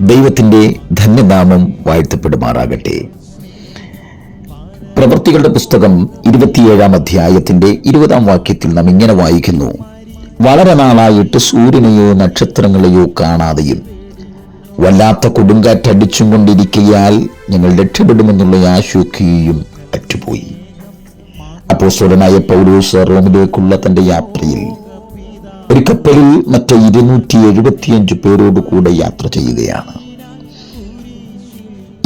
ദൈവത്തിന്റെ ധന്യനാമം വാഴ്ത്തപ്പെടുമാറാകട്ടെ. പ്രവൃത്തികളുടെ പുസ്തകം ഇരുപത്തിയേഴാം അധ്യായത്തിന്റെ ഇരുപതാം വാക്യത്തിൽ നാം ഇങ്ങനെ വായിക്കുന്നു. വളരെ നാളായിട്ട് സൂര്യനെയോ നക്ഷത്രങ്ങളെയോ കാണാതെയും വല്ലാത്ത കൊടുങ്കാറ്റടിച്ചും കൊണ്ടിരിക്കയാൽ ഞങ്ങൾ രക്ഷപ്പെടുമെന്നുള്ള ആശുക്കിയും അറ്റുപോയി. അപ്പോസ്തലനായ പൗലോസ് റോമിലേക്കുള്ള തന്റെ യാത്രയിൽ ഒരു കപ്പലിൽ മറ്റ് ഇരുന്നൂറ്റി എഴുപത്തിയഞ്ച് പേരോട് കൂടെ യാത്ര ചെയ്യുകയാണ്.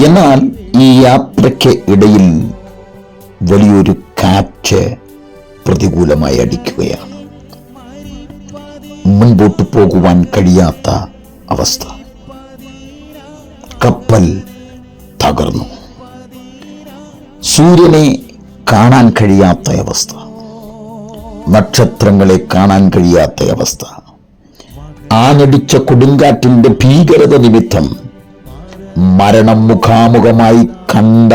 എന്നാൽ ഈ യാത്രയ്ക്ക് ഇടയിൽ വലിയൊരു കാറ്റ് പ്രതികൂലമായി അടിക്കുകയാണ്. മുൻപോട്ട് പോകുവാൻ കഴിയാത്ത അവസ്ഥ. കപ്പൽ തകർന്നു. സൂര്യനെ കാണാൻ കഴിയാത്ത അവസ്ഥ. നക്ഷത്രങ്ങളെ കാണാൻ കഴിയാത്ത അവസ്ഥ. ആനടിച്ച കൊടുങ്കാറ്റിന്റെ ഭീകരത നിമിത്തം മരണം മുഖാമുഖമായി കണ്ട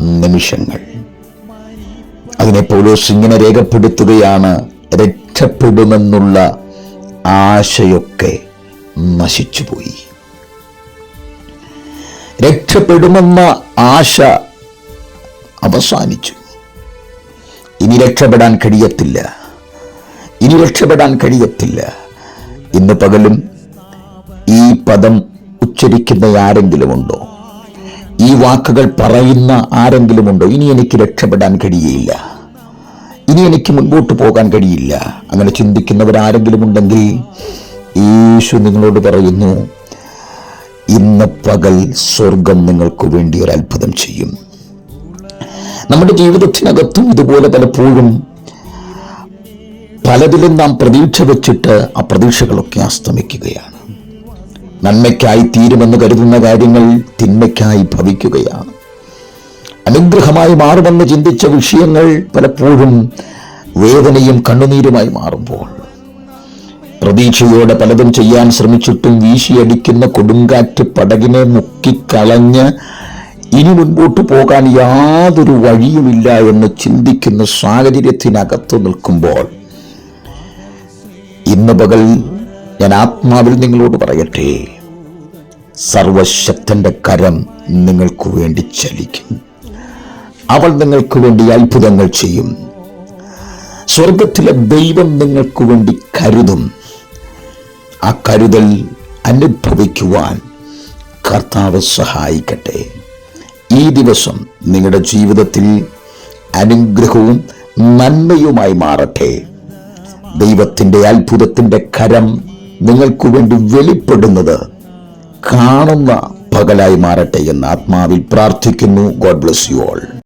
നിമിഷങ്ങൾ. അതിനെ പൗലോസ് ഇങ്ങനെ രേഖപ്പെടുത്തുകയാണ് രക്ഷപ്പെടുമെന്നുള്ള ആശയൊക്കെ നശിച്ചുപോയി. രക്ഷപ്പെടുമെന്ന ആശ അവസാനിച്ചു. ഇനി രക്ഷപ്പെടാൻ കഴിയത്തില്ല. ഇനി രക്ഷപ്പെടാൻ കഴിയത്തില്ല. ഇന്ന് പകലും ഈ പദം ഉച്ചരിക്കുന്ന ആരെങ്കിലും ഉണ്ടോ? ഈ വാക്കുകൾ പറയുന്ന ആരെങ്കിലും ഉണ്ടോ? ഇനി എനിക്ക് രക്ഷപ്പെടാൻ കഴിയില്ല ഇനി എനിക്ക് മുൻപോട്ട് പോകാൻ കഴിയില്ല. അങ്ങനെ ചിന്തിക്കുന്നവരാരെങ്കിലും ഉണ്ടെങ്കിൽ യേശു നിങ്ങളോട് പറയുന്നു ഇന്ന് പകൽ സ്വർഗം നിങ്ങൾക്ക് വേണ്ടി ഒരു അത്ഭുതം ചെയ്യും. നമ്മുടെ ജീവിതത്തിനകത്തും ഇതുപോലെ പലപ്പോഴും പലതിലും നാം പ്രതീക്ഷ വെച്ചിട്ട് ആ പ്രതീക്ഷകളൊക്കെ അസ്തമിക്കുകയാണ്. നന്മയ്ക്കായി തീരുമെന്ന് കരുതുന്ന കാര്യങ്ങൾ തിന്മയ്ക്കായി ഭവിക്കുകയാണ്. അനുഗ്രഹമായി മാറുമെന്ന് ചിന്തിച്ച വിഷയങ്ങൾ പലപ്പോഴും വേദനയും കണ്ണുനീരുമായി മാറുമ്പോൾ പ്രതീക്ഷയോടെ പലതും ചെയ്യാൻ ശ്രമിച്ചിട്ടും വീശിയടിക്കുന്ന കൊടുങ്കാറ്റ് പടകിനെ മുക്കിക്കളഞ്ഞ് ഇനി മുൻപോട്ട് പോകാൻ യാതൊരു വഴിയുമില്ല എന്ന് ചിന്തിക്കുന്ന സാഹചര്യത്തിനകത്ത് നിൽക്കുമ്പോൾ ഇന്ന് പകൽ ഞാൻ ആത്മാവിൽ നിങ്ങളോട് പറയട്ടെ. സർവശക്തന്റെ കരം നിങ്ങൾക്ക് വേണ്ടി ചലിക്കും. അവൾ നിങ്ങൾക്ക് വേണ്ടി അത്ഭുതങ്ങൾ ചെയ്യും. സ്വർഗത്തിലെ ദൈവം നിങ്ങൾക്ക് വേണ്ടി കരുതും. ആ കരുതൽ അനുഭവിക്കുവാൻ കർത്താവ് സഹായിക്കട്ടെ. ഈ ദിവസം നിങ്ങളുടെ ജീവിതത്തിൽ അനുഗ്രഹവും നന്മയുമായി മാറട്ടെ. ദൈവത്തിന്റെ അത്ഭുതത്തിന്റെ കരം നിങ്ങൾക്ക് വേണ്ടി വെളിപ്പെടുന്നത് കാണുന്ന പകലായി മാറട്ടെ എന്ന് ആത്മാവിൽ പ്രാർത്ഥിക്കുന്നു. God bless you all